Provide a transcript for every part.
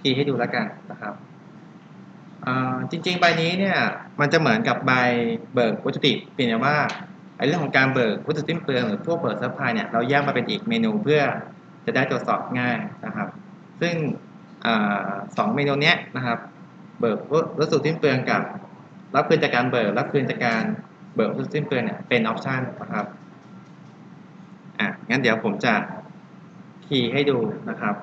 คีย์ให้ดูแล้วกันนะครับจริงๆ ใบนี้เนี่ยมันจะเหมือนกับใบเบิกวัตถุดิบเพียงแต่ว่าไอ้เรื่องของการเบิกวัตถุสิ้นเปลืองหรือพวกเบิกซัพพลายเนี่ยเราแยกมาเป็นอีกเมนูเพื่อจะได้ตรวจสอบง่ายนะครับ ซึ่งอสองเมนูเนี้ยนะครับเบิกวัสดุสิ้นเปลืองกับ รับคืนจากการเบิกรับคืนจากการเบิกวัสดุสิ้นเปลืองเนี่ยเป็นออปชันนะครับอะงั้นเดี๋ยวผมจะคีย์ให้ดูนะครับ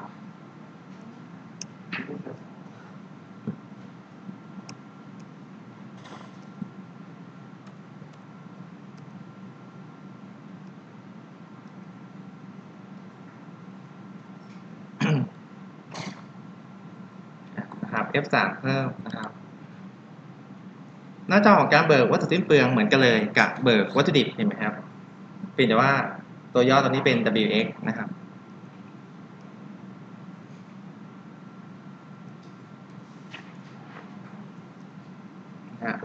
F3 เพิ่มนะครับ หน้าจอของการเบิกวัตถุสิ้นเปลืองเหมือนกันเลยกับเบิกวัตถุดิบเห็นไหมครับเพียงแต่ว่าตัวย่อตัวนี้เป็น WX นะครับ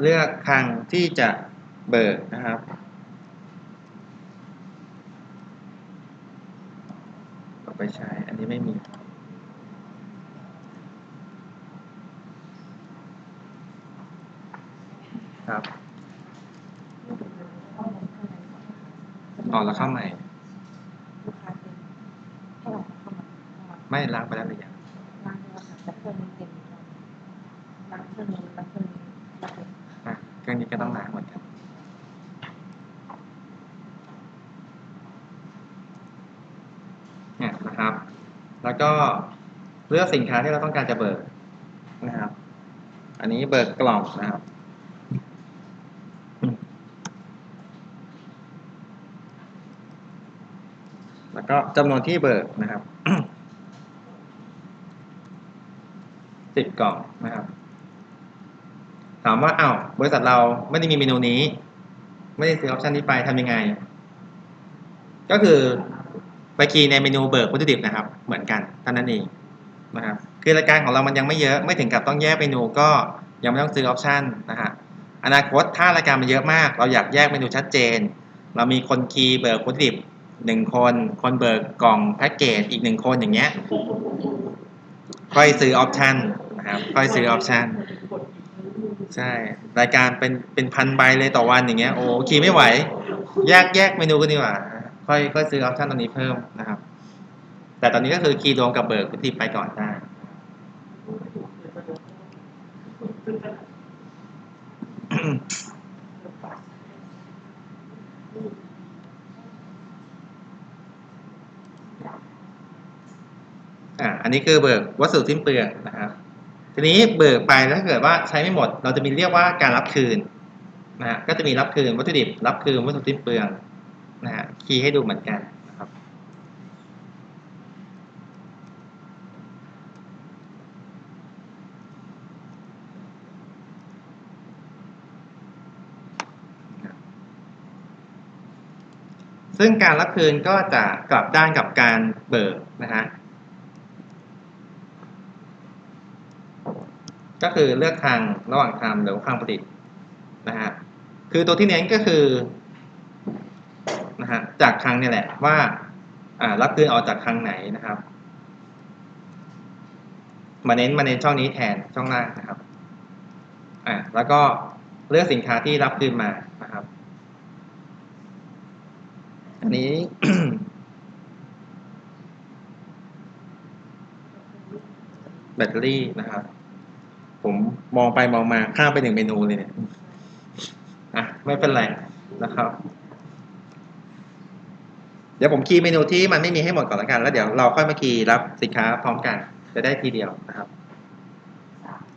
เลือกครั้งที่จะเบิกนะครับ ต่อไปใช้ อันนี้ไม่มี ครับอ๋อแล้วเข้าใหม่ลูกค้าเป็นใหมาเข้ามาเข้ามาไม่ล้างไปแล้วหรือยังล้างเนื้อค่ะแต่เครื่องนี้เป็นล้างเครื่องนี้ล้างเครื่องนี้ล้างอะเครื่องนี้ก็ต้องล้างเหมือนกันเนี่ยนะครับ แล้วก็เลือกสินค้าที่เราต้องการจะเบิกนะครับ อันนี้เบิกกล่องนะครับอืมแล้ว ก็จำนวนที่เบิกนะครับสิบกล่องนะครับ ถามว่าอ้าวบริษัทเราไม่ได้มีเมนูนี้ ไม่ได้ซื้อออปชันนี้ไปทำยังไง ก็คือไปคีย์ในเมนูเบิกวัตถุดิบนะครับ เหมือนกันเท่านั้นเองนะครับคือรายการของเรามันยังไม่เยอะไม่ถึงกับต้องแยกเมนูก็ยังไม่ต้องซื้อออปชันนะฮะอนาคตถ้ารายการมันเยอะมาก เราอยากแยกเมนูชัดเจน เรามีคนคีย์เบิกวัตถุดิบ หนึ่งคน คนเบิกกล่องแพ็กเกจอีกหนึ่งคนอย่างเงี้ย ค่อยซื้อออปชันนะครับ ค่อยซื้อออปชันใช่ รายการเป็นเป็นพันใบเลยต่อวันอย่างเงี้ย โอ้คีย์ไม่ไหว แยกแยกเมนูกันดีกว่า ค่อยค่อยซื้อออปชันตรงนี้เพิ่มนะครับ แต่ตอนนี้ก็คือคีย์รวมกับเบิกวัตถุดิบไปก่อนได้ อ่า อั นนี้คือเบิกวัสดุสิ้นเปลืองนะครับ ทีนี้เบิกไปแล้วถ้าเกิดว่าใช้ไม่หมด เราจะมีเรียกว่าการรับคืนนะฮะก็จะมีรับคืนวัตถุดิบ รับคืนวัสดุสิ้นเปลืองนะฮะคีย์ให้ดูเหมือนกันนะครับ ซึ่งการรับคืนก็จะกลับด้านกับการเบิกนะฮะ ก็คือเลือกทางระหว่างทำหรือว่าทางผลิตนะฮะคือตัวที่เน้นก็คือนะฮะจากคลังนี่แหละว่าอ่ารับคืนออกจากคลังไหนนะครับ มาเน้นมาเน้นช่องนี้แทนช่องล่างนะครับอ่าแล้วก็เลือกสินค้าที่รับคืนมานะครับ อันนี้แบตเตอรี่นะครับ ผมมองไปมองมาข้ามไปหนึ่งเมนูเลยเนี่ยอะไม่เป็นไรนะครับ เดี๋ยวผมคีย์เมนูที่มันไม่มีให้หมดก่อนละกัน แล้วเดี๋ยวเราค่อยมาคีย์รับสินค้าพร้อมกัน จะได้ทีเดียวนะครับ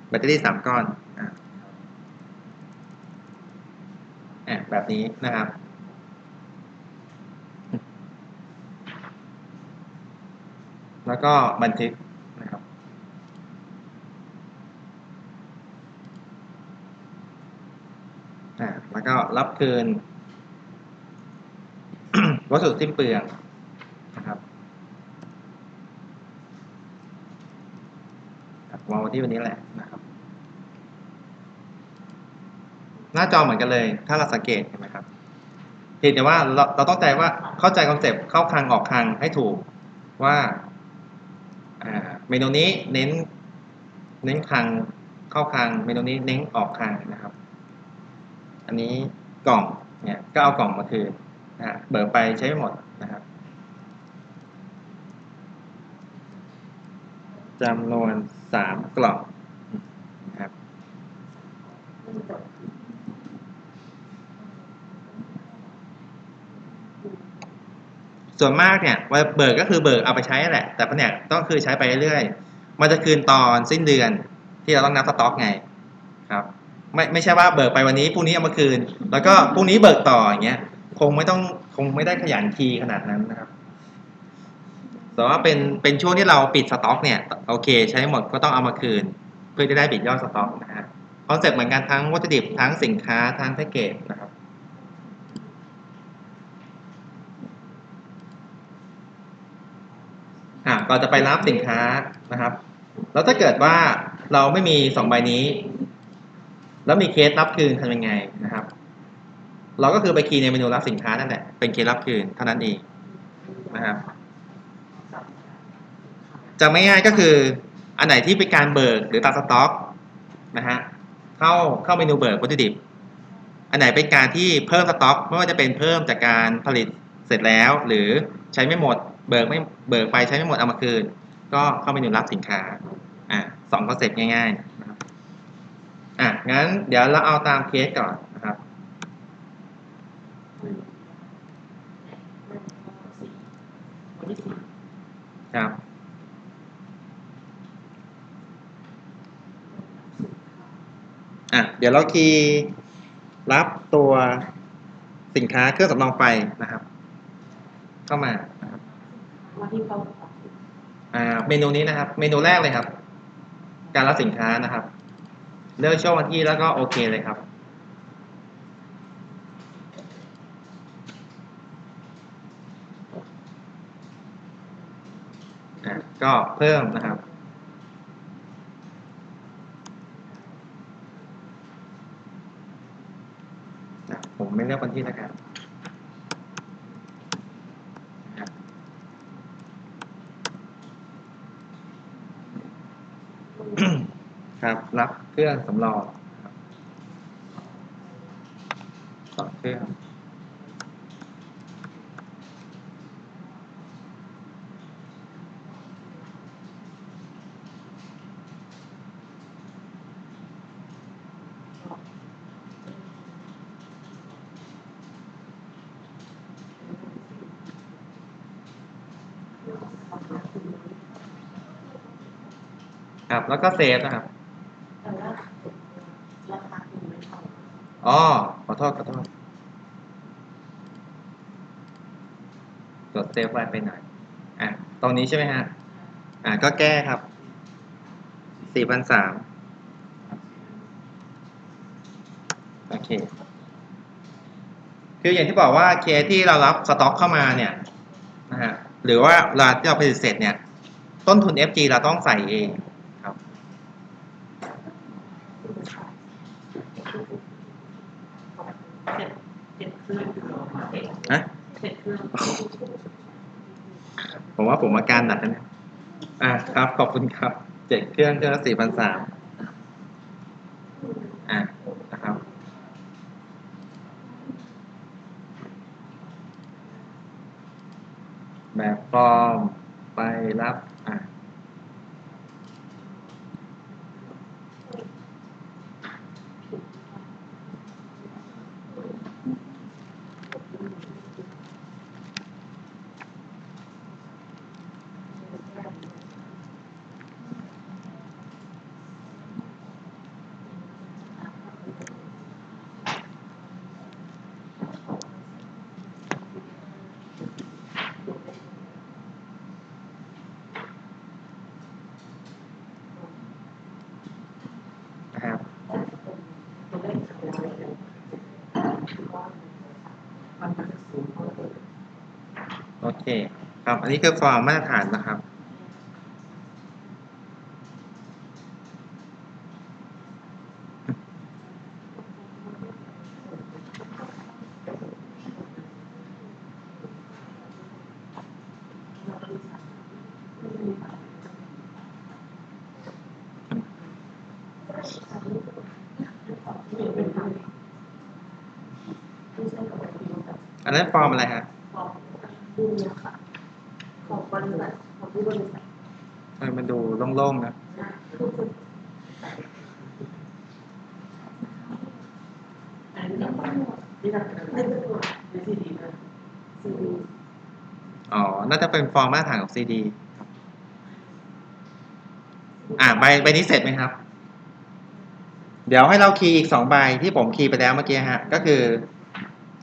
แบตเตอรี่สามก้อนอะอะแบบนี้นะครับแล้วก็บันทึกนะครับ อ่า แล้วก็รับคืน วัสดุสิ้นเปลืองนะครับวางไว้ที่วันนี้แหละนะครับ หน้าจอเหมือนกันเลย ถ้าเราสังเกตเห็นไหมครับเพียงแต่ว่าเราเราต้องใจว่าเข้าใจคอนเซปต์เข้าคลังออกคลังให้ถูกว่าอ่าเมนูนี้เน้น เน้นคลังเข้าคลังเมนูนี้เน้นออกคลังนะครับ อันนี้กล่องเนี่ยก็เอากล่องมาคืนนะเบิกไปใช้หมดนะครับจำนวนสามกล่องนะครับส่วนมากเนี่ยว่าเบิกก็คือเบิกเอาไปใช้แหละ แต่เนี่ยต้องคือใช้ไปเรื่อยมันจะคืนตอนสิ้นเดือนที่เราต้องนับสต็อกไงครับ ไม่ไม่ใช่ว่าเบิกไปวันนี้พรุ่งนี้เอามาคืน แล้วก็พรุ่งนี้เบิกต่ออย่างเงี้ย คงไม่ต้องคงไม่ได้ขยันคีย์ขนาดนั้นนะครับแต่ว่าเป็นเป็นช่วงที่เราปิดสต็อกเนี่ยโอเค ใช้หมดก็ต้องเอามาคืน เพื่อจะได้ปิดยอดสต็อกนะฮะคอนเซ็ปต์เหมือนกันทั้งวัตถุดิบทั้งสินค้าทั้งแพ็กเกจนะครับอะก่อนจะไปรับสินค้านะครับ แล้วถ้าเกิดว่าเราไม่มีสองใบนี้ แล้วมีเคสรับคืนทำยังไงนะครับ เราก็คือไปคีย์ในเมนูรับสินค้านั่นแหละเป็นเคสรับคืนเท่านั้นเองนะครับจะไม่ง่ายก็คืออันไหนที่เป็นการเบิกหรือตัดสต็อกนะฮะเข้าเข้าเมนูเบิกวัตถุดิบ อันไหนเป็นการที่เพิ่มสต็อก ไม่ว่าจะเป็นเพิ่มจากการผลิตเสร็จแล้ว หรือใช้ไม่หมดเบิกไม่เบิกไปใช้ไม่หมดเอามาคืน ก็เข้าเมนูรับสินค้าอะสองคอนเซ็ปต์ง่าย ๆ งั้นเดี๋ยวเราเอาตามเคสก่อนนะครับครับ อะ เดี๋ยวเราคีย์รับตัวสินค้าเครื่องสำรองไฟนะครับ เข้ามานะครับวันที่เขาอ่าเมนูนี้นะครับ เมนูแรกเลยครับ การรับสินค้านะครับ เลือกช่วงวันที่แล้วก็โอเคเลยครับอะก็เพิ่มนะครับผมไม่เลือกวันที่แล้วกันนะครับ ครับ รับเครื่องสำรองครับสองเครื่องครับ แล้วก็เซฟนะครับ แต่ว่าราคาคือไม่เท่า อ๋อขอโทษขอโทษกดเซฟไว้ไปหน่อยอะตรงนี้ใช่ไหมฮะ อะก็แก้ครับสี่พันสามโอเค คืออย่างที่บอกว่าเคที่เรารับสต็อกเข้ามาเนี่ยนะฮะหรือว่าเวลาที่เราผลิตเสร็จเนี่ย ต้นทุน FG เราต้องใส่เองครับ เจ็ด เจ็ดเครื่องเจ็ดนะเจ็ดเพื่องผมว่าผมอาการหนักนะเนี่ยอ่าครับ ขอบคุณครับ เจ็ดเครื่องเครื่องละสี่พันสามอ่านะครับแบบฟอร์มไปรับอะ โอเค ครับ อันนี้คือฟอร์มมาตรฐานนะครับ อันนั้นฟอร์มอะไรครับ ของดูค่ะ ของบริษัทของที่บริษัทเออมันดูโล่งๆนะทุกคนอันนี้ต้องหมดนี่นะไม่เป็นตัวไม่ซีดีนะซีดีอ๋อ น่าจะเป็นฟอร์มมาตรฐานของ CD ครับอ่าใบใบนี้เสร็จไหมครับ เดี๋ยวให้เราคีย์อีกสองใบที่ผมคีย์ไปแล้วเมื่อกี้ฮะ ก็คือ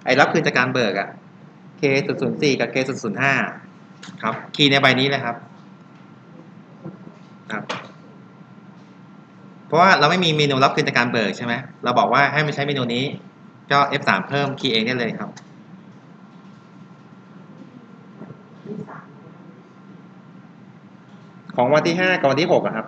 ไอ้รับคืนจากการเบิกอะ K 0 0 4 กับ K 0 0 5 ครับ คีย์ในใบนี้เลยครับครับ เพราะว่าเราไม่มีเมนูรับคืนจากการเบิกใช่ไหมเราบอกว่าให้มันใช้เมนูนี้ ก็ F3 เพิ่มคีย์เองได้เลยครับ ของวันที่ห้ากับวันที่หกอะครับ